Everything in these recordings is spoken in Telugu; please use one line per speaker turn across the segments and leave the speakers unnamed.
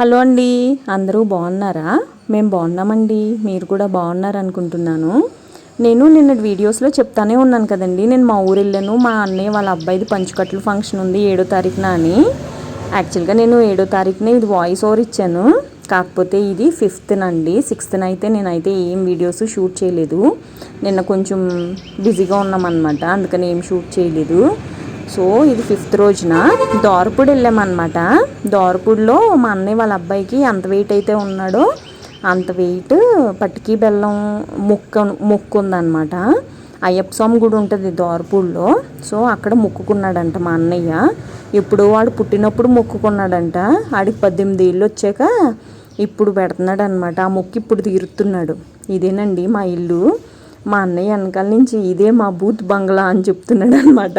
హలో అండి అందరూ బాగున్నారా? మేము బాగున్నామండి మీరు కూడా బాగున్నారు అనుకుంటున్నాను నేను నిన్న వీడియోస్లో చెప్తానే ఉన్నాను కదండి నేను మా ఊరు వెళ్ళాను మా అన్నయ్య వాళ్ళ అబ్బాయిది పంచుకట్లు ఫంక్షన్ ఉంది ఏడో తారీఖున అని. యాక్చువల్గా నేను ఏడో తారీఖున ఇది వాయిస్ ఓవర్ ఇచ్చాను కాకపోతే ఇది ఫిఫ్త్న అండి సిక్స్త్న అయితే నేనైతే ఏం వీడియోస్ షూట్ చేయలేదు. నిన్న కొంచెం బిజీగా ఉన్నామన్నమాట అందుకని ఏం షూట్ చేయలేదు. సో ఇది ఫిఫ్త్ రోజున దోరపూడి వెళ్ళామన్నమాట. దోరపూడిలో మా అన్నయ్య వాళ్ళ అబ్బాయికి ఎంత వెయిట్ అయితే ఉన్నాడో అంత వెయిట్ పట్టికీ బెల్లం ముక్క ముక్కు ఉందన్నమాట. అయ్యప్ప స్వామి గుడి ఉంటుంది దోరపూడిలో. సో అక్కడ మొక్కుకున్నాడంట మా అన్నయ్య. ఎప్పుడో వాడు పుట్టినప్పుడు మొక్కుకున్నాడంట. ఆడికి పద్దెనిమిది ఏళ్ళు వచ్చాక ఇప్పుడు పెడుతున్నాడు అనమాట ఆ మొక్కు ఇప్పుడు తీరుతున్నాడు. ఇదేనండి మా ఇల్లు. మా అన్నయ్య వెనకాల నుంచి ఇదే మా బూత్ బంగ్లా అని చెప్తున్నాడు అనమాట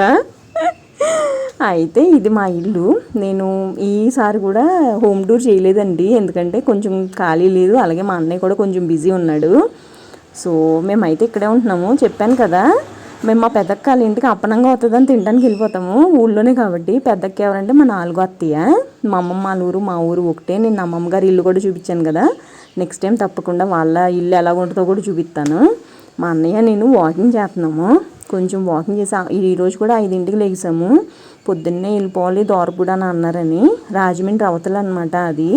అయితే ఇది మా ఇల్లు. నేను ఈసారి కూడా హోమ్ టూర్ చేయలేదండి. ఎందుకంటే కొంచెం ఖాళీ లేదు. అలాగే మా అన్నయ్య కూడా కొంచెం బిజీ ఉన్నాడు. సో మేమైతే ఇక్కడే ఉంటున్నాము. చెప్పాను కదా మేము మా పెద్దక్క వాళ్ళ ఇంటికి అప్పనంగా వస్తుందని తినడానికి వెళ్ళిపోతాము. ఊళ్ళోనే కాబట్టి పెద్దక్క ఎవరంటే మా నాలుగో అత్తయ్య. మా అమ్మమ్మ వాళ్ళ ఊరు మా ఊరు ఒకటే. నేను అమ్మమ్మ గారి ఇల్లు కూడా చూపించాను కదా. నెక్స్ట్ టైం తప్పకుండా వాళ్ళ ఇల్లు ఎలా ఉంటుందో కూడా చూపిస్తాను. మా అన్నయ్య నేను వాకింగ్ చేస్తున్నాము. కొంచెం వాకింగ్ చేసి ఈరోజు కూడా ఐదింటికి లేచాము పొద్దున్నే వెళ్ళిపోవాలి దోరపూడి అని అన్నారని. రాజమండ్రి అవతల అనమాట అది.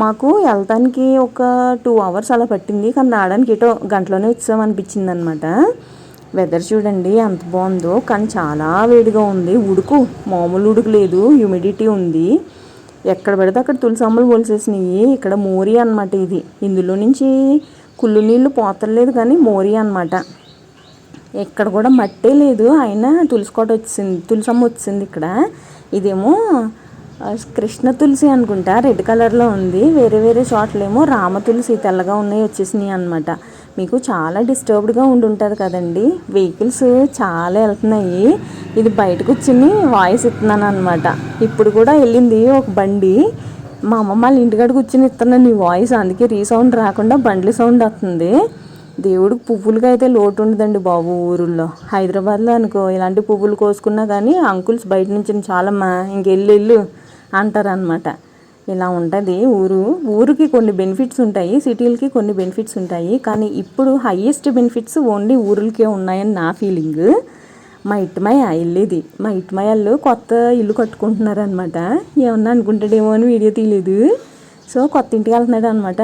మాకు వెళ్తానికి ఒక టూ అవర్స్ అలా పట్టింది కానీ రావడానికి ఏటో గంటలోనే వచ్చాం అనిపించింది అనమాట వెదర్ చూడండి ఎంత బాగుందో. కానీ చాలా వేడిగా ఉంది. ఉడుకు మామూలు ఉడుకు లేదు హ్యూమిడిటీ ఉంది. ఎక్కడ పెడితే అక్కడ తులసమ్మలు పోల్చేసినాయి. ఇక్కడ మోరి అనమాట ఇది. ఇందులో నుంచి కుళ్ళు నీళ్ళు పోతలేదు కానీ మోరి అనమాట ఇక్కడ కూడా మట్టే లేదు. అయినా తులసికోట వచ్చింది తులసమ్మ వచ్చింది ఇక్కడ. ఇదేమో కృష్ణ తులసి అనుకుంటా రెడ్ కలర్లో ఉంది. వేరే వేరే చోట్లేమో రామ తులసి తెల్లగా ఉన్నాయి వచ్చేసినాయి అనమాట మీకు చాలా డిస్టర్బ్డ్గా ఉండి ఉంటుంది కదండి. వెహికల్స్ చాలా వెళ్తున్నాయి. ఇది బయటకు వచ్చింది వాయిస్ ఇస్తున్నాను అనమాట ఇప్పుడు కూడా వెళ్ళింది ఒక బండి. మా అమ్మమ్మ వాళ్ళ ఇంటికాడ కూర్చుని ఇస్తున్నాను నీ వాయిస్. అందుకే రీసౌండ్ రాకుండా బండ్ల సౌండ్ వస్తుంది. దేవుడికి పువ్వులకి అయితే లోటు ఉండదండి బాబు ఊరుల్లో. హైదరాబాద్లో అనుకో ఇలాంటి పువ్వులు కోసుకున్నా కానీ అంకుల్స్ బయట నుంచి చాలమ్మా ఇంకెళ్ళు అంటారనమాట ఇలా ఉంటుంది ఊరు. ఊరికి కొన్ని బెనిఫిట్స్ ఉంటాయి సిటీలకి కొన్ని బెనిఫిట్స్ ఉంటాయి కానీ ఇప్పుడు హయ్యెస్ట్ బెనిఫిట్స్ ఓన్లీ ఊరులకే ఉన్నాయని నా ఫీలింగ్. మా ఇటుమయ్య వెళ్ళేది. మా ఇటుమయ్యలు కొత్త ఇల్లు కట్టుకుంటున్నారనమాట ఏమన్నా అనుకుంటాడేమో అని వీడియో తీయలేదు. సో కొత్త ఇంటికి వెళ్తున్నాడు అనమాట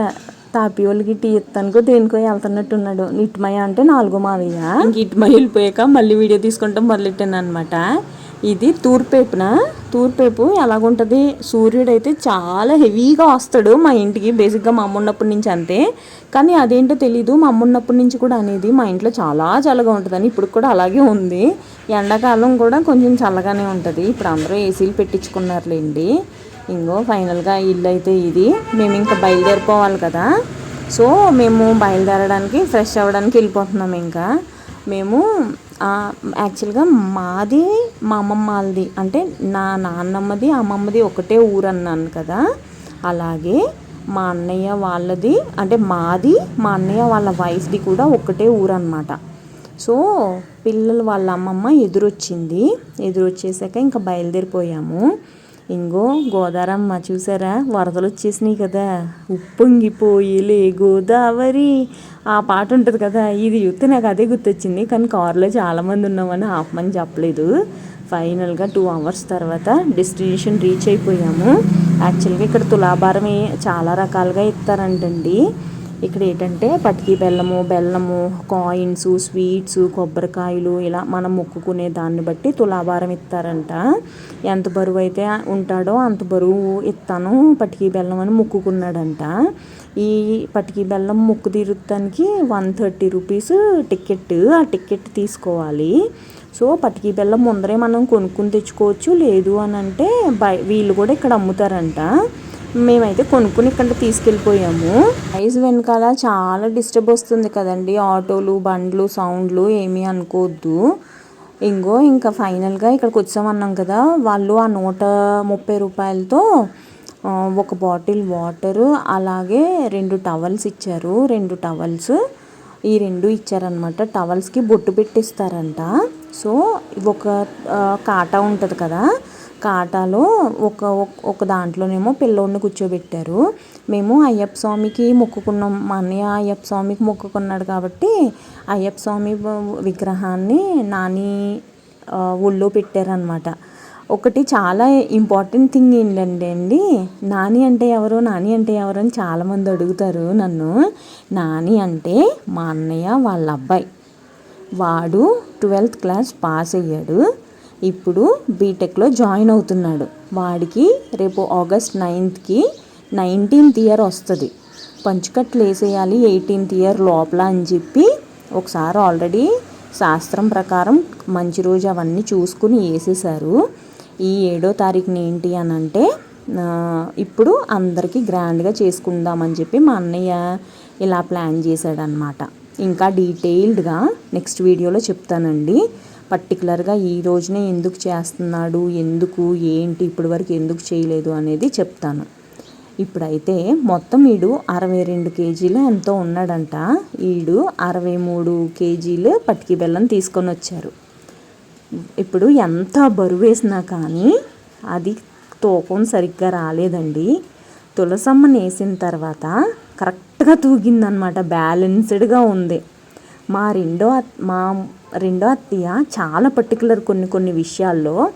తాపి వాళ్ళకి టీ ఇస్తానుకో దేనికో వెళ్తున్నట్టున్నాడు. ఇటుమయ అంటే నాలుగో మావయ్య. ఇంక వెళ్ళిపోయాక మళ్ళీ వీడియో తీసుకుంటాం మొదలెట్టాను అనమాట ఇది తూర్పేపున తూర్పేపు ఎలాగుంటుంది? సూర్యుడు అయితే చాలా హెవీగా వస్తాడు మా ఇంటికి బేసిక్గా మా అమ్మ ఉన్నప్పటి నుంచి అంతే. కానీ అదేంటో తెలీదు మా అమ్మ ఉన్నప్పటి నుంచి కూడా అనేది మా ఇంట్లో చాలా చల్లగా ఉంటుందని ఇప్పుడు కూడా అలాగే ఉంది. ఎండాకాలం కూడా కొంచెం చల్లగానే ఉంటుంది. ఇప్పుడు అందరూ ఏసీలు పెట్టించుకున్నారులేండి. ఇంకో ఫైనల్గా ఇల్లు అయితే ఇది. మేము ఇంకా బయలుదేరిపోవాలి కదా. సో మేము బయలుదేరడానికి ఫ్రెష్ అవ్వడానికి వెళ్ళిపోతున్నాం ఇంకా. మేము యాక్చువల్గా మాది మా అమ్మమ్మ వాళ్ళది అంటే నా నాన్నమ్మది అమ్మమ్మది ఒకటే ఊరు అన్నాను కదా. అలాగే మా అన్నయ్య వాళ్ళది అంటే మాది మా అన్నయ్య వాళ్ళ వైఫ్ది కూడా ఒకటే ఊరు అనమాట సో పిల్లలు వాళ్ళ అమ్మమ్మ ఎదురొచ్చింది. ఎదురొచ్చేసాక ఇంకా బయలుదేరిపోయాము. ఇంగో గోదారమ్మ చూసారా? వరదలు వచ్చేసినాయి కదా. ఉప్పొంగిపోయిలే గోదావరి. ఆ పాట ఉంటుంది కదా ఇది చూస్తే నాకు అదే గుర్తొచ్చింది. కానీ కారులో చాలామంది ఉన్నామని ఆపమని చెప్పలేదు. ఫైనల్గా టూ అవర్స్ తర్వాత డెస్టినేషన్ రీచ్ అయిపోయాము. యాక్చువల్గా ఇక్కడ తులాభారం చాలా రకాలుగా ఇస్తారంటండి. ఇక్కడ ఏంటంటే పటికి బెల్లము బెల్లము కాయిన్స్ స్వీట్స్ కొబ్బరికాయలు ఇలా మనం మొక్కుకునే దాన్ని బట్టి తులాభారం ఇస్తారంట. ఎంత బరువు అయితే ఉంటాడో అంత బరువు ఇస్తాను పటికి బెల్లం అని మొక్కుకున్నాడంట. ఈ పటికి బెల్లం మొక్కు తీరుతానికి వన్ థర్టీ రూపీస్ టికెట్ ఆ టికెట్ తీసుకోవాలి. సో పటికి బెల్లం ముందరే మనం కొనుక్కుని తెచ్చుకోవచ్చు. లేదు అని అంటే బై వీళ్ళు కూడా ఇక్కడ అమ్ముతారంట. మేమైతే కొనుక్కుని ఇక్కడ తీసుకెళ్ళిపోయాము. ప్రైజ్ వెనకాల చాలా డిస్టర్బ్ వస్తుంది కదండి. ఆటోలు బండ్లు సౌండ్లు ఏమీ అనుకోవద్దు. ఇంకో ఇంకా ఫైనల్గా ఇక్కడికి వచ్చామన్నాం కదా. వాళ్ళు ఆ నూట ముప్పై రూపాయలతో ఒక బాటిల్ వాటరు అలాగే రెండు టవల్స్ ఇచ్చారు. రెండు టవల్స్ ఈ రెండు ఇచ్చారనమాట టవల్స్కి బొట్టు పెట్టిస్తారంట. సో ఒక కాటా ఉంటుంది కదా. కాటాలో ఒక ఒక- ఒక దాంట్లోనేమో పిల్లోడిని కూర్చోబెట్టారు. మేము అయ్యప్ప స్వామికి మొక్కుకున్నాం. మా అన్నయ్య అయ్యప్ప స్వామికి మొక్కుకున్నాడు కాబట్టి అయ్యప్ప స్వామి విగ్రహాన్ని నాని ఒళ్ళో పెట్టారనమాట ఒకటి చాలా ఇంపార్టెంట్ థింగ్ ఏంటంటే అండి నాని అంటే ఎవరు నాని అంటే ఎవరు అని చాలామంది అడుగుతారు నన్ను. నాని అంటే మా అన్నయ్య వాళ్ళ అబ్బాయి. వాడు ట్వెల్త్ క్లాస్ పాస్ అయ్యాడు. ఇప్పుడు బీటెక్లో జాయిన్ అవుతున్నాడు. వాడికి రేపు ఆగస్ట్ నైన్త్కి నైన్టీన్త్ ఇయర్ వస్తుంది. పంచుకట్లు వేసేయాలి ఎయిటీన్త్ ఇయర్ లోపల అని చెప్పి ఒకసారి ఆల్రెడీ శాస్త్రం ప్రకారం మంచి రోజు అవన్నీ చూసుకుని వేసేసారు ఈ ఏడో తారీఖున ఏంటి అని అంటే ఇప్పుడు అందరికీ గ్రాండ్గా చేసుకుందామని చెప్పి మా అన్నయ్య ఇలా ప్లాన్ చేశాడనమాట ఇంకా డీటెయిల్డ్గా నెక్స్ట్ వీడియోలో చెప్తానండి. పర్టికులర్గా ఈ రోజునే ఎందుకు చేస్తున్నాడు ఎందుకు ఏంటి ఇప్పటి వరకు ఎందుకు చేయలేదు అనేది చెప్తాను. ఇప్పుడైతే మొత్తం వీడు అరవై రెండు కేజీలు ఎంతో ఉన్నాడంట. వీడు అరవై మూడు కేజీలు పట్టికి బెల్లం తీసుకొని వచ్చారు. ఇప్పుడు ఎంత బరువు వేసినా కానీ అది తూకం సరిగ్గా రాలేదండి. తులసమ్మని వేసిన తర్వాత కరెక్ట్గా తూగిందనమాట బ్యాలెన్స్డ్గా ఉంది. మా రెండో మా రెండో అత్తయ్య చాలా పర్టికులర్ కొన్ని కొన్ని విషయాల్లో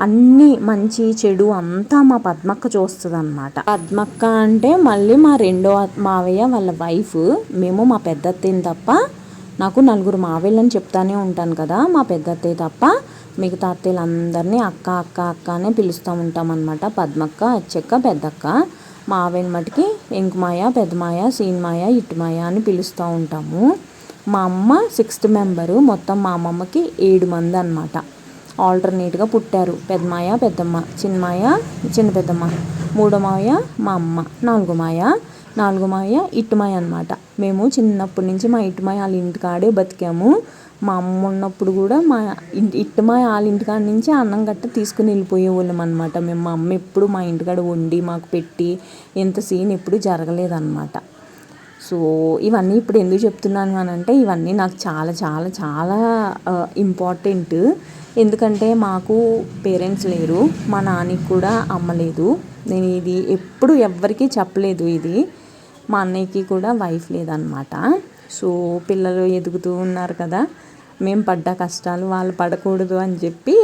అన్నీ మంచి చెడు అంతా మా పద్మక్క చూస్తుంది అనమాట పద్మక్క అంటే మళ్ళీ మా రెండో మావయ్య వాళ్ళ వైఫ్. మేము మా పెద్ద అత్తయ్యని తప్ప నాకు నలుగురు మావయ్యలని చెప్తానే ఉంటాను కదా. మా పెద్ద అత్తయ్య తప్ప మిగతా అత్తయ్యలందరినీ అక్క అక్క అక్క అనే పిలుస్తూ ఉంటాం అనమాట పద్మక్క అచ్చక్క పెద్దక్క. మావయ్యని మటుకి ఇంకుమాయ పెద్దమాయ సీన్మాయ ఇటుమాయ అని పిలుస్తూ ఉంటాము. మా అమ్మ సిక్స్త్ మెంబరు. మొత్తం మా అమ్మమ్మకి ఏడు మంది అనమాట ఆల్టర్నేట్గా పుట్టారు. పెద్దమాయ పెద్దమ్మ. చిన్నమాయ చిన్న పెద్దమ్మ. మూడో మాయ మా అమ్మ. నాలుగో మాయ నాలుగో మాయ ఇటుమాయ అనమాట మేము చిన్నప్పటి నుంచి మా ఇటుమాయ వాళ్ళ ఇంటికాడే బతికాము. మా అమ్మ ఉన్నప్పుడు కూడా మా ఇంటి వాళ్ళ ఇంటికాడ నుంచి అన్నం గట్ట తీసుకుని వెళ్ళిపోయే వాళ్ళం అనమాట మేము మా అమ్మ ఎప్పుడు మా ఇంటికాడ వండి మాకు పెట్టి ఎంత సీన్ ఎప్పుడు జరగలేదన్నమాట. సో ఇవన్నీ ఇప్పుడు ఎందుకు చెప్తున్నాను అని అంటే ఇవన్నీ నాకు చాలా చాలా చాలా ఇంపార్టెంట్ ఎందుకంటే మాకు పేరెంట్స్ లేరు మా నాన్నకి కూడా అమ్మ లేదు. నేను ఇది ఎప్పుడు ఎవ్వరికీ చెప్పలేదు ఇది. మా అన్నయ్యకి కూడా వైఫ్ లేదనమాట సో పిల్లలు ఎదుగుతూ ఉన్నారు కదా మేము పడ్డ కష్టాలు వాళ్ళు పడకూడదు అని చెప్పి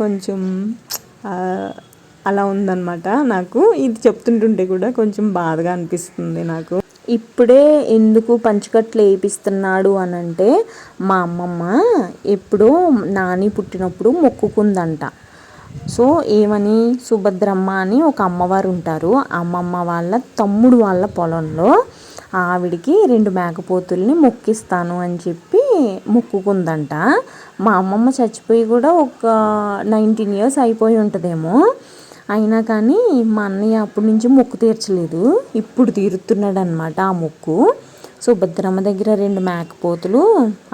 కొంచెం అలా ఉందన్నమాట నాకు. ఇది చెప్తుంటుంటే కూడా కొంచెం బాధగా అనిపిస్తుంది నాకు. ఇప్పుడే ఎందుకు పంచకట్లు వేయిస్తున్నాడు అని అంటే మా అమ్మమ్మ ఎప్పుడో నాని పుట్టినప్పుడు మొక్కుకుందంట. సో ఏమని? సుభద్రమ్మ అని ఒక అమ్మవారు ఉంటారు. అమ్మమ్మ వాళ్ళ తమ్ముడు వాళ్ళ పొలంలో ఆవిడికి రెండు మేకపోతుల్ని మొక్కిస్తాను అని చెప్పి మొక్కుకుందంట. మా అమ్మమ్మ చచ్చిపోయి కూడా ఒక నైన్టీన్ ఇయర్స్ అయిపోయి ఉంటుందేమో. అయినా కానీ మా అన్నయ్య అప్పటి నుంచి మొక్కు తీర్చలేదు. ఇప్పుడు తీరుతున్నాడు అనమాట ఆ మొక్కు. సుభద్రమ్మ దగ్గర రెండు మేకపోతులు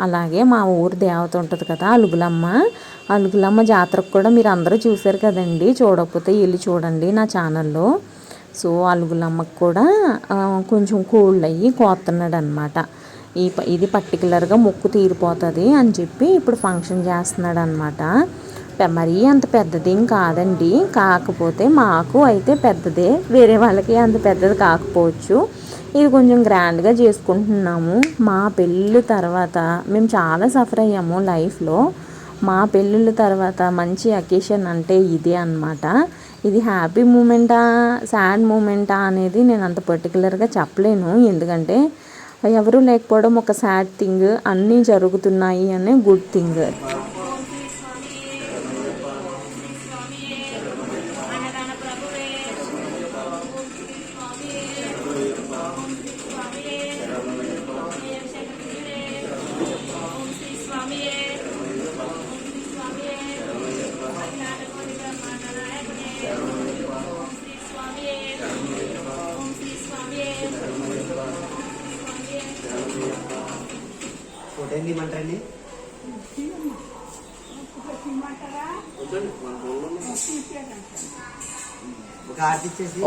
అలాగే మా ఊరు దేవత ఉంటుంది కదా అలుగులమ్మ. అలుగులమ్మ జాతరకు కూడా మీరు అందరూ చూశారు కదండి. చూడకపోతే వెళ్ళి చూడండి నా ఛానల్లో. సో అలుగులమ్మకు కూడా కొంచెం కోల్డ్ అయ్యి కోతున్నాడు అనమాట ఈ ఇది పర్టికులర్గా మొక్కు తీరిపోతుంది అని చెప్పి ఇప్పుడు ఫంక్షన్ చేస్తున్నాడు అనమాట మరీ అంత పెద్దదేం కాదండి. కాకపోతే మాకు అయితే పెద్దదే. వేరే వాళ్ళకి అంత పెద్దది కాకపోవచ్చు. ఇది కొంచెం గ్రాండ్గా చేసుకుంటున్నాము. మా పెళ్ళి తర్వాత మేము చాలా సఫర్ అయ్యాము లైఫ్లో. మా పెళ్ళిళ్ళ తర్వాత మంచి అకేషన్ అంటే ఇదే అన్నమాట. ఇది హ్యాపీ మూమెంటా సాడ్ మూమెంటా అనేది నేను అంత పర్టికులర్గా చెప్పలేను. ఎందుకంటే ఎవరూ లేకపోవడం ఒక సాడ్ థింగ్ అన్నీ జరుగుతున్నాయి అనే గుడ్ థింగ్.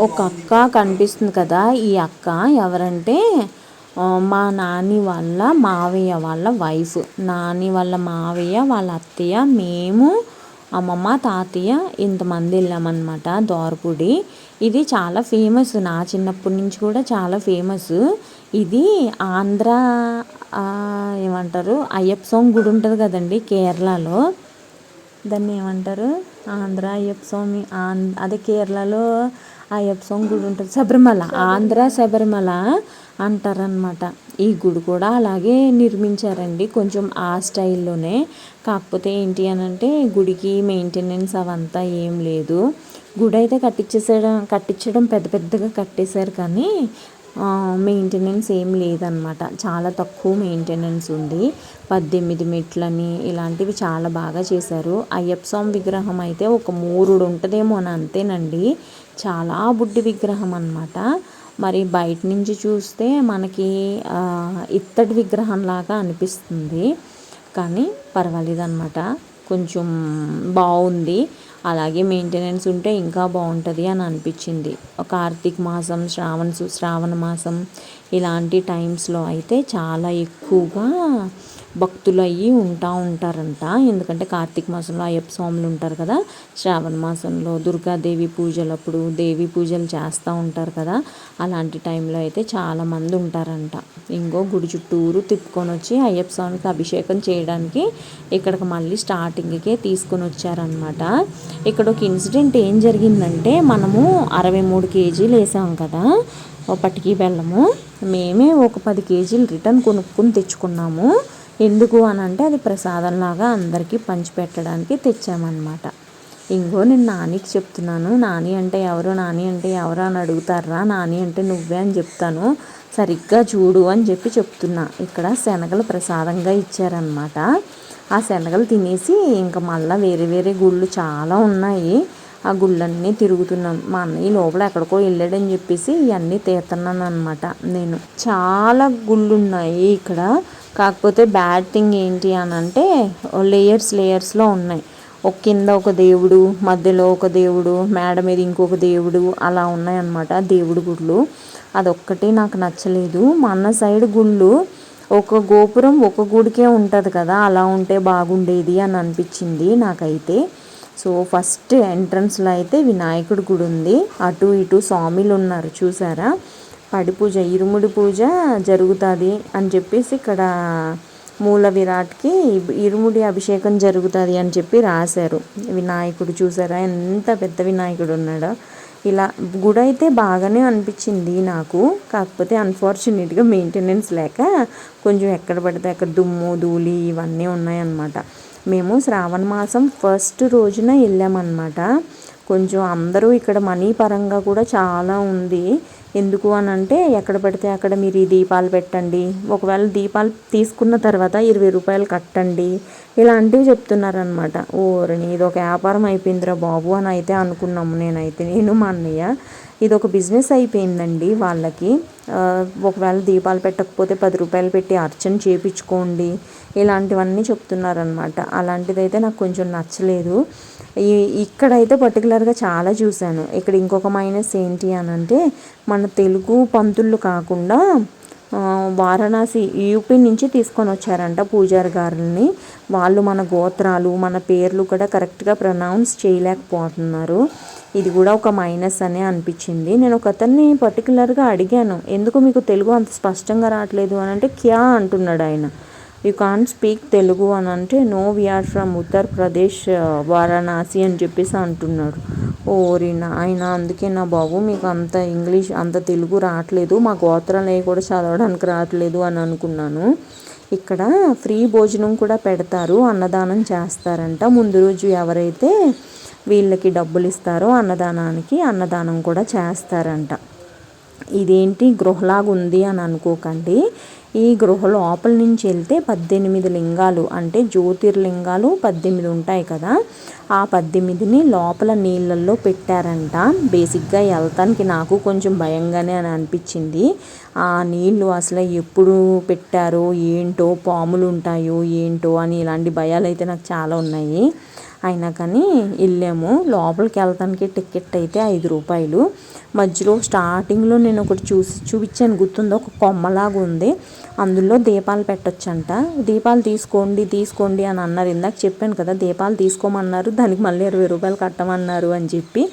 ఒక
అక్క కనిపిస్తుంది కదా ఈ అక్క ఎవరంటే మా నాని వాళ్ళ మావయ్య వాళ్ళ వైఫ్. నాని వాళ్ళ మావయ్య వాళ్ళ అత్తయ్య మేము అమ్మమ్మ తాతయ్య ఇంతమంది వెళ్ళామన్నమాట దోరపూడి ఇది చాలా ఫేమస్. నా చిన్నప్పటి నుంచి కూడా చాలా ఫేమస్. ఇది ఆంధ్ర ఏమంటారు అయ్యప్ప స్వామి గుడి ఉంటుంది కదండి కేరళలో. దాన్ని ఏమంటారు? ఆంధ్ర అయ్యప్ప స్వామి ఆంధ్ర అదే కేరళలో అయ్యప్ప స్వామి గుడి ఉంటుంది. శబరిమల ఆంధ్ర శబరిమల అంటారనమాట ఈ గుడి కూడా అలాగే నిర్మించారండి. కొంచెం ఆ స్టైల్లోనే. కాకపోతే ఏంటి అని అంటే గుడికి మెయింటెనెన్స్ అవంతా ఏం లేదు. గుడి అయితే కట్టించేసాడు కట్టించడం పెద్ద పెద్దగా కట్టేశారు కానీ మెయింటెనెన్స్ ఏం లేదనమాట చాలా తక్కువ మెయింటెనెన్స్ ఉంది. పద్దెనిమిది మెట్లని ఇలాంటివి చాలా బాగా చేశారు. అయ్యప్ప స్వామి విగ్రహం అయితే ఒక మూరుడు ఉంటుందేమో అని అంతేనండి. చాలా బుడ్డి విగ్రహం అన్నమాట. మరి బయట నుంచి చూస్తే మనకి ఇత్తడి విగ్రహంలాగా అనిపిస్తుంది. కానీ పర్వాలేదన్నమాట. కొంచెం బాగుంది. అలాగే మెయింటెనెన్స్ ఉంటే ఇంకా బాగుంటుంది అని అనిపించింది. కార్తీక మాసం శ్రావణ సు- శ్రావణ మాసం ఇలాంటి టైమ్స్లో అయితే చాలా ఎక్కువగా భక్తులు అయ్యి ఉంటా ఉంటారంట. ఎందుకంటే కార్తీక మాసంలో అయ్యప్ప స్వాములు ఉంటారు కదా. శ్రావణ మాసంలో దుర్గాదేవి పూజలప్పుడు దేవి పూజలు చేస్తూ ఉంటారు కదా. అలాంటి టైంలో అయితే చాలామంది ఉంటారంట. ఇంకో గుడి చుట్టూరు తిప్పుకొని వచ్చి అయ్యప్ప స్వామికి అభిషేకం చేయడానికి ఇక్కడికి మళ్ళీ స్టార్టింగ్కే తీసుకొని వచ్చారనమాట ఇక్కడ ఒక ఇన్సిడెంట్ ఏం జరిగిందంటే మనము అరవై మూడు కేజీలు వేసాం కదా ఓ బెల్లము. మేమే ఒక పది కేజీలు రిటర్న్ కొనుక్కొని తెచ్చుకున్నాము. ఎందుకు అని అంటే అది ప్రసాదంలాగా అందరికీ పంచిపెట్టడానికి తెచ్చామన్నమాట. ఇంకో నేను నానికి చెప్తున్నాను నాని అంటే ఎవరు నాని అంటే ఎవరు అని అడుగుతారా నాని అంటే నువ్వే అని చెప్తాను సరిగ్గా చూడు అని చెప్పి చెప్తున్నా. ఇక్కడ శనగలు ప్రసాదంగా ఇచ్చారనమాట ఆ శనగలు తినేసి ఇంకా మళ్ళీ వేరే వేరే గుళ్ళు చాలా ఉన్నాయి. ఆ గుళ్ళన్నీ తిరుగుతున్నాం. మా అన్నయ్య లోపల ఎక్కడికో వెళ్ళాడని చెప్పేసి ఇవన్నీ తీస్తున్నాను అనమాట నేను. చాలా గుళ్ళు ఉన్నాయి ఇక్కడ. కాకపోతే బ్యాడ్ థింగ్ ఏంటి అని అంటే లేయర్స్ లేయర్స్లో ఉన్నాయి. ఒక కింద ఒక దేవుడు మధ్యలో ఒక దేవుడు మేడ మీద ఇంకొక దేవుడు అలా ఉన్నాయన్నమాట దేవుడి గుళ్ళు. అదొక్కటి నాకు నచ్చలేదు. మా అన్న సైడ్ గుళ్ళు ఒక గోపురం ఒక గుడికే ఉంటుంది కదా అలా ఉంటే బాగుండేది అని అనిపించింది నాకైతే. సో ఫస్ట్ ఎంట్రన్స్లో అయితే వినాయకుడి గుడి ఉంది. అటు ఇటు స్వామిలు ఉన్నారు చూసారా? పడి పూజ ఇరుముడి పూజ జరుగుతుంది అని చెప్పేసి ఇక్కడ మూల విరాట్కి ఇరుముడి అభిషేకం జరుగుతుంది అని చెప్పి రాశారు. వినాయకుడు చూసారా? ఎంత పెద్ద వినాయకుడు ఉన్నాడో. ఇలా గుడి అయితే బాగానే అనిపించింది నాకు. కాకపోతే అన్ఫార్చునేట్గా మెయింటెనెన్స్ లేక కొంచెం ఎక్కడ పడితే అక్కడ దుమ్ము ధూళి ఇవన్నీ ఉన్నాయన్నమాట. మేము శ్రావణ మాసం ఫస్ట్ రోజున వెళ్ళామన్నమాట. కొంచెం అందరూ ఇక్కడ మనీ పరంగా కూడా చాలా ఉంది. ఎందుకు అని అంటే ఎక్కడ పెడితే అక్కడ మీరు ఈ దీపాలు పెట్టండి. ఒకవేళ దీపాలు తీసుకున్న తర్వాత ఇరవై రూపాయలు కట్టండి. ఇలాంటివి చెప్తున్నారనమాట ఓరని ఇది ఒక వ్యాపారం అయిపోయిందిరా బాబు అని అయితే అనుకున్నాము నేనైతే. నేను మా అన్నయ్య. ఇది ఒక బిజినెస్ అయిపోయిందండి వాళ్ళకి. ఒకవేళ దీపాలు పెట్టకపోతే పది రూపాయలు పెట్టి అర్చన చేపించుకోండి. ఇలాంటివన్నీ చెప్తున్నారనమాట అలాంటిదైతే నాకు కొంచెం నచ్చలేదు. ఈ ఇక్కడైతే పర్టికులర్గా చాలా చూశాను. ఇక్కడ ఇంకొక మైనస్ ఏంటి అని అంటే మన తెలుగు పంతులు కాకుండా వారణాసి యూపీ నుంచి తీసుకొని వచ్చారంట పూజారి గారిని. వాళ్ళు మన గోత్రాలు మన పేర్లు కూడా కరెక్ట్గా ప్రొనౌన్స్ చేయలేకపోతున్నారు. ఇది కూడా ఒక మైనస్ అనే అనిపించింది. నేను ఒక అతన్ని పర్టికులర్గా అడిగాను ఎందుకు మీకు తెలుగు అంత స్పష్టంగా రావట్లేదు? అని అంటే క్యా అంటున్నాడు ఆయన యూ కాంట్ స్పీక్ తెలుగు అని అంటే no we're from Uttar Pradesh Varanasi అని చెప్పేసి అంటున్నాడు ఓరి ఆయన అందుకే నా బాబు మీకు అంత ఇంగ్లీష్ అంత తెలుగు రావట్లేదు మా గోత్రాలు కూడా చదవడానికి రావట్లేదు అని అనుకున్నాను. ఇక్కడ ఫ్రీ భోజనం కూడా పెడతారు అన్నదానం చేస్తారంట. ముందు రోజు ఎవరైతే వీళ్ళకి డబ్బులు ఇస్తారో అన్నదానానికి అన్నదానం కూడా చేస్తారంట. ఇదేంటి గృహలాగా ఉంది అని అనుకోకండి. ఈ గృహ లోపల నుంచి వెళ్తే పద్దెనిమిది లింగాలు అంటే జ్యోతిర్లింగాలు పద్దెనిమిది ఉంటాయి కదా. ఆ పద్దెనిమిదిని లోపల నీళ్ళల్లో పెట్టారంట. బేసిక్గా వెళ్తానికి నాకు కొంచెం భయంగానే అని అనిపించింది. ఆ నీళ్ళు అసలు ఎప్పుడు పెట్టారో ఏంటో పాములు ఉంటాయో ఏంటో అని ఇలాంటి భయాలు అయితే నాకు చాలా ఉన్నాయి. అయినా కానీ వెళ్ళాము. లోపలికి వెళ్తానికి టికెట్ అయితే ఐదు రూపాయలు. మధ్యలో స్టార్టింగ్లో నేను ఒకటి చూసి చూపించాను. గుర్తుందో? ఒక కొమ్మలాగా ఉంది. అందులో దీపాలు పెట్టొచ్చంట. దీపాలు తీసుకోండి తీసుకోండి అని అన్నారు. ఇందాక చెప్పాను కదా దీపాలు తీసుకోమన్నారు. దానికి మళ్ళీ ఇరవై రూపాయలు కట్టమన్నారు అని చెప్పి.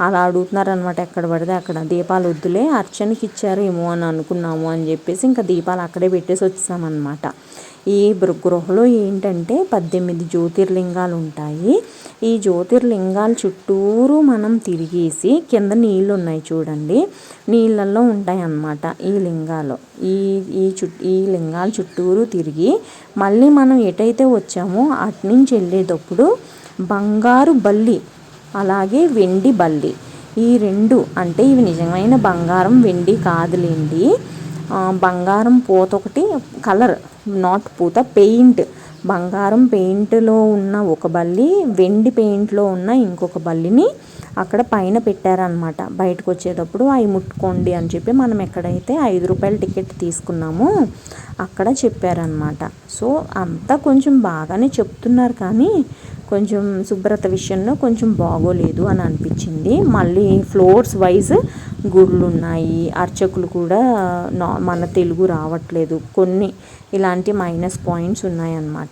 అలా అడుగుతున్నారనమాట ఎక్కడ పడితే అక్కడ. దీపాలు వద్దులే అర్చనకి ఇచ్చారేమో అని అనుకున్నాము అని చెప్పేసి ఇంకా దీపాలు అక్కడే పెట్టేసి వచ్చామన్నమాట. ఈ గృహలో ఏంటంటే పద్దెనిమిది జ్యోతిర్లింగాలు ఉంటాయి. ఈ జ్యోతిర్లింగాల చుట్టూరు మనం తిరిగేసి కింద నీళ్ళు ఉన్నాయి చూడండి. నీళ్ళల్లో ఉంటాయి అన్నమాట ఈ లింగాలు. ఈ ఈ చు ఈ లింగాల చుట్టూరు తిరిగి మళ్ళీ మనం ఎటైతే వచ్చామో అటు నుంచి వెళ్ళేటప్పుడు బంగారు బల్లి అలాగే వెండి బల్లి. ఈ రెండు అంటే ఇవి నిజమైన బంగారం వెండి కాదులేండి. బంగారం పూత ఒకటి కలర్ నాట్ పూత పెయింట్. బంగారం పెయింట్లో ఉన్న ఒక బల్లి వెండి పెయింట్లో ఉన్న ఇంకొక బల్లిని అక్కడ పైన పెట్టారనమాట బయటకు వచ్చేటప్పుడు అవి ముట్టుకోండి అని చెప్పి మనం ఎక్కడైతే ఐదు రూపాయల టికెట్ తీసుకున్నామో అక్కడ చెప్పారనమాట సో అంతా కొంచెం బాగానే చెప్తున్నారు కానీ కొంచెం శుభ్రత విషయంలో కొంచెం బాగోలేదు అని అనిపించింది. మళ్ళీ ఫ్లోర్స్ వైజ్ గుళ్ళు ఉన్నాయి అర్చకులు కూడా నా మన తెలుగు రావట్లేదు. కొన్ని ఇలాంటి మైనస్ పాయింట్స్ ఉన్నాయన్నమాట.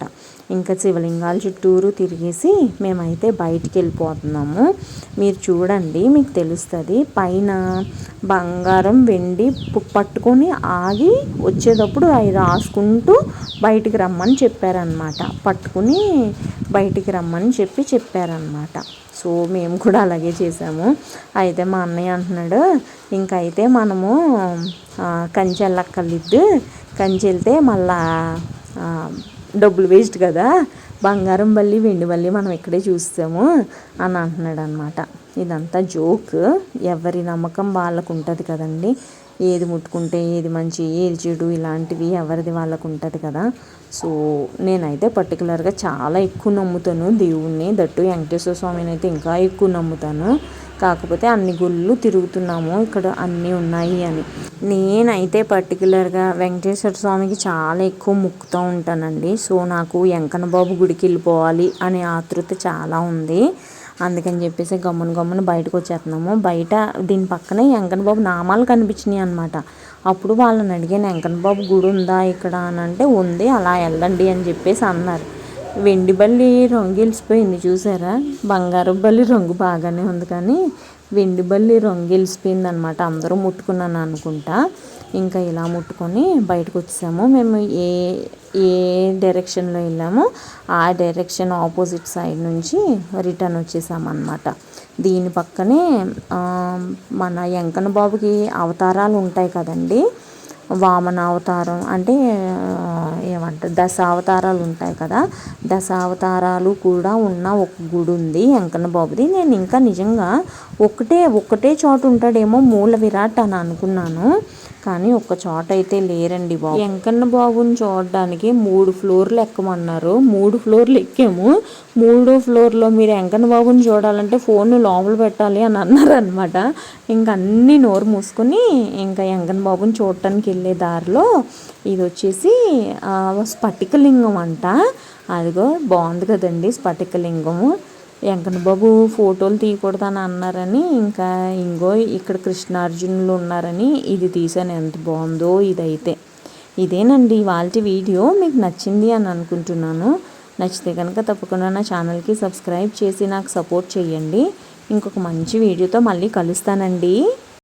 ఇంకా శివలింగాల చుట్టూరు తిరిగేసి మేమైతే బయటికి వెళ్ళిపోతున్నాము. మీరు చూడండి మీకు తెలుస్తుంది పైన బంగారం వెండి పట్టుకొని ఆగి వచ్చేటప్పుడు అవి రాసుకుంటూ బయటికి రమ్మని చెప్పారనమాట పట్టుకుని బయటికి రమ్మని చెప్పి చెప్పారనమాట సో మేము కూడా అలాగే చేసాము. అయితే మా అన్నయ్య అంటున్నాడు ఇంకైతే మనము కంచెళ్ళక్కర్లేదు కంచెళ్తే కంచి వెళ్తే మళ్ళా డబ్బులు వేస్ట్ కదా. బంగారం బల్లి వెండి బల్లి మనం ఇక్కడే చూస్తాము అని అంటున్నాడు అనమాట ఇదంతా జోక్. ఎవరి నమ్మకం వాళ్ళకు ఉంటుంది కదండి. ఏది ముట్టుకుంటే ఏది మంచి ఏది చెడు ఇలాంటివి ఎవరిది వాళ్ళకు ఉంటుంది కదా. సో నేనైతే పర్టికులర్గా చాలా ఎక్కువ నమ్ముతాను. దేవుణ్ణి దట్టు వెంకటేశ్వర స్వామిని అయితే ఇంకా ఎక్కువ నమ్ముతాను. కాకపోతే అన్ని గుళ్ళు తిరుగుతున్నాము ఇక్కడ అన్నీ ఉన్నాయి అని. నేనైతే పర్టికులర్గా వెంకటేశ్వర స్వామికి చాలా ఎక్కువ మొక్కుతూ ఉంటానండి. సో నాకు వెంకన్న బాబు గుడికి వెళ్ళిపోవాలి అనే ఆతృత చాలా ఉంది. అందుకని చెప్పేసి గమ్మున గమ్మున బయటకు వచ్చేస్తున్నాము. బయట దీని పక్కనే వెంకన్న బాబు నామాలు కనిపించినాయి అనమాట అప్పుడు వాళ్ళని అడిగాను వెంకన్న బాబు గుడి ఉందా ఇక్కడ? అని అంటే ఉంది అలా వెళ్ళండి అని చెప్పేసి అన్నారు. వెండి బల్లి రంగు గెలిచిపోయింది చూసారా? బంగారు బల్లి రంగు బాగానే ఉంది కానీ వెండి బల్లి రంగు గెలిచిపోయింది అనమాట అందరూ ముట్టుకున్నాను అనుకుంటా. ఇంకా ఇలా ముట్టుకొని బయటకు వచ్చేసాము. మేము ఏ ఏ డైరెక్షన్లో వెళ్ళామో ఆ డైరెక్షన్ ఆపోజిట్ సైడ్ నుంచి రిటర్న్ వచ్చేసామన్నమాట. దీని పక్కనే మన వెంకన్న బాబుకి అవతారాలు ఉంటాయి కదండీ. వామన అవతారం అంటే ఏమంటారు దశ అవతారాలు ఉంటాయి కదా. దశ అవతారాలు కూడా ఉన్న ఒక గుడి ఉంది వెంకన్న బాబుది. నేను ఇంకా నిజంగా ఒకటే ఒకటే చోటు ఉంటాడేమో మూల విరాట్ అని అనుకున్నాను. కానీ ఒక్క చోట అయితే లేరండి బాబు. వెంకన్న బాబుని చూడడానికి మూడు ఫ్లోర్లు ఎక్కమన్నారు. మూడు ఫ్లోర్లు ఎక్కాము. మూడో ఫ్లోర్లో మీరు వెంకన్న బాబుని చూడాలంటే ఫోన్ లోపల పెట్టాలి అని అన్నారు అనమాట ఇంకా అన్ని నోరు మూసుకొని ఇంకా వెంకన్న బాబుని చూడటానికి వెళ్ళే దారిలో ఇది వచ్చేసి స్ఫటికలింగం అంట. అదిగో బాగుంది కదండి స్ఫటికలింగము. వెంకన్న బాబు ఫోటోలు తీయకూడదని అన్నారని ఇంకా ఇంకో ఇక్కడ కృష్ణార్జునులు ఉన్నారని ఇది తీసాను ఎంత బాగుందో ఇదైతే. ఇదేనండి వాళ్ళ వీడియో మీకు నచ్చింది అని అనుకుంటున్నాను. నచ్చితే కనుక తప్పకుండా నా ఛానల్కి సబ్స్క్రైబ్ చేసి నాకు సపోర్ట్ చేయండి. ఇంకొక మంచి వీడియోతో మళ్ళీ కలుస్తానండి.